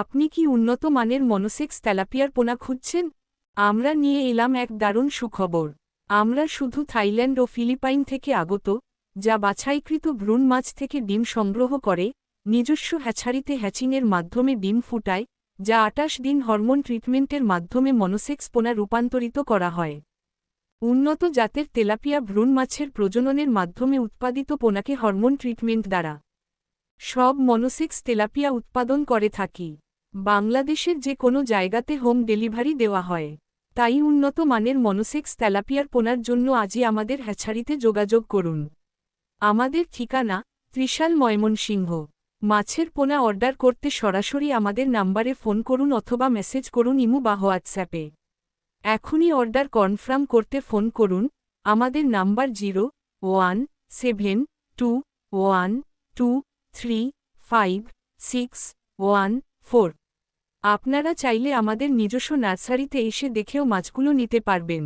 আপনি কি উন্নত মানের মনোসেক্স তেলাপিয়ার পোনা খুঁজছেন? আমরা নিয়ে এলাম এক দারুণ সুখবর। আমরা শুধু থাইল্যান্ড ও ফিলিপাইন থেকে আগত, যা বাছাইকৃত ভ্রূণ মাছ থেকে ডিম সংগ্রহ করে, নিজস্ব হ্যাছারিতে হ্যাচিংয়ের মাধ্যমে ডিম ফুটায়, যা আটাশ দিন হরমোন ট্রিটমেন্টের মাধ্যমে মনোসেক্স পোনা রূপান্তরিত করা হয়। উন্নত জাতের তেলাপিয়া ভ্রূণ মাছের প্রজননের মাধ্যমে উৎপাদিত পোনাকে হরমোন ট্রিটমেন্ট দ্বারা। সব মনোসেক্স তেলাপিয়া উৎপাদন করে থাকি। বাংলাদেশের যে কোনো জায়গাতে হোম ডেলিভারি দেওয়া হয়। তাই উন্নত মানের মনোসেক্স তেলাপিয়ার পোনার জন্য আজই আমাদের হ্যাছারিতে যোগাযোগ করুন। আমাদের ঠিকানা, ত্রিশাল ময়মনসিংহ। মাছের পোনা অর্ডার করতে সরাসরি আমাদের নাম্বারে ফোন করুন অথবা মেসেজ করুন ইমু বা হোয়াটসঅ্যাপে। এখনই অর্ডার কনফার্ম করতে ফোন করুন। আমাদের number zero, one, seven, two, one, two, three, five, six, one, four. আপনারা চাইলে আমাদের নিজস্ব নার্সারিতে এসে দেখেও মাছগুলো নিতে পারবেন।